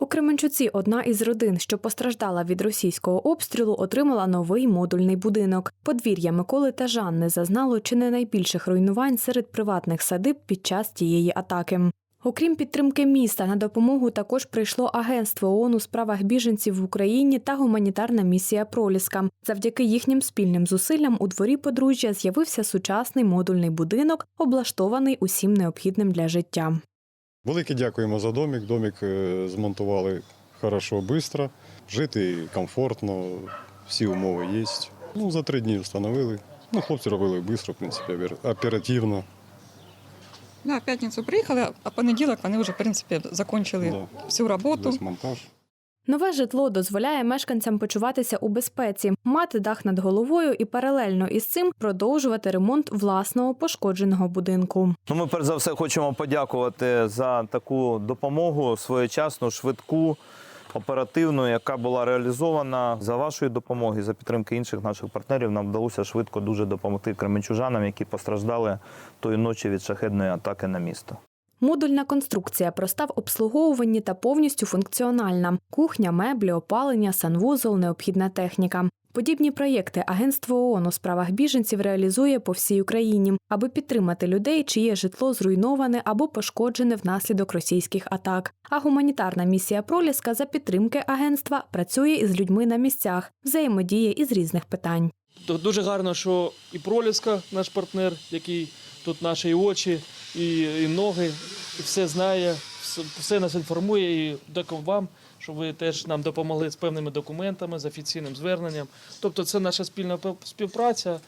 У Кременчуці одна із родин, що постраждала від російського обстрілу, отримала новий модульний будинок. Подвір'я Миколи та Жанни зазнало чи не найбільших руйнувань серед приватних садиб під час тієї атаки. Окрім підтримки міста, на допомогу також прийшло Агентство ООН у справах біженців в Україні та гуманітарна місія Проліска. Завдяки їхнім спільним зусиллям у дворі подружжя з'явився сучасний модульний будинок, облаштований усім необхідним для життя. Велике дякуємо за домик. Домик е, змонтували хорошо, швидко. Жити комфортно, всі умови є. Ну, за три дні встановили. Ну, хлопці робили швидко, в принципі, оперативно. Да, в п'ятницю приїхали, а понеділок вони вже, в принципі, закончили Да. всю роботу. Весь монтаж. Нове житло дозволяє мешканцям почуватися у безпеці, мати дах над головою і паралельно із цим продовжувати ремонт власного пошкодженого будинку. Ну, ми перш за все хочемо подякувати за таку допомогу своєчасну, швидку, оперативну, яка була реалізована за вашої допомоги, за підтримки інших наших партнерів. Нам вдалося швидко дуже допомогти кременчужанам, які постраждали тої ночі від шахедної атаки на місто. Модульна конструкція проста в обслуговуванні та повністю функціональна: кухня, меблі, опалення, санвузол, необхідна техніка. Подібні проєкти Агентство ООН у справах біженців реалізує по всій Україні, аби підтримати людей, чиє житло зруйноване або пошкоджене внаслідок російських атак. А гуманітарна місія Проліска за підтримки агентства працює із людьми на місцях, взаємодіє із різних питань. То дуже гарно, що і Проліска, наш партнер, який тут наші очі, і, і ноги, і все знає, все, все нас інформує. І дякую вам, що ви теж нам допомогли з певними документами, з офіційним зверненням. Тобто, це наша спільна співпраця.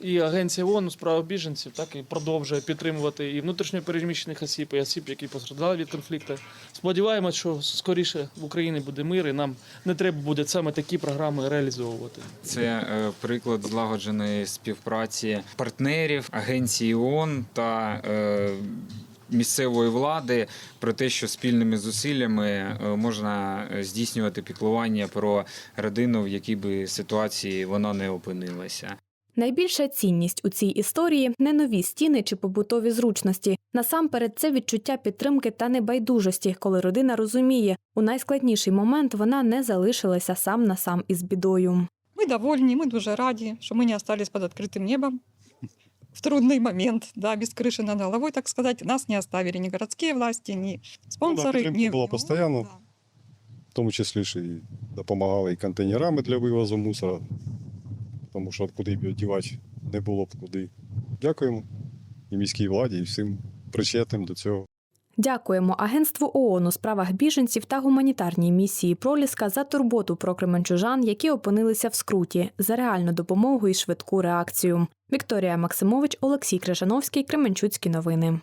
І агенція ООН у справах біженців так і продовжує підтримувати і внутрішньо переміщених осіб, і осіб, які постраждали від конфлікту. Сподіваємось, що скоріше в Україні буде мир, і нам не треба буде саме такі програми реалізовувати. Це е, приклад злагодженої співпраці партнерів, агенції ООН та е, місцевої влади про те, що спільними зусиллями е, можна здійснювати піклування про родину, в якій би ситуації вона не опинилася. Найбільша цінність у цій історії не нові стіни чи побутові зручності. Насамперед, це відчуття підтримки та небайдужості, коли родина розуміє, у найскладніший момент вона не залишилася сам на сам із бідою. Ми довольні, ми дуже раді, що ми не остались під відкритим небом. В трудний момент, да, без крыши над головой, так сказать, нас не оставили ни городские власти, ни спонсоры. підтримка ни... була постійно. Да. В тому числі ж і допомагали і контейнерами для вивозу мусора, тому що куди б його не було б куди. Дякуємо і міській владі, і всім причетним до цього. Дякуємо Агентству ООН у справах біженців та гуманітарній місії Проліска за турботу про кременчужан, які опинилися в скруті, за реальну допомогу і швидку реакцію. Вікторія Максимович, Олексій Крижановський, Кременчуцькі новини.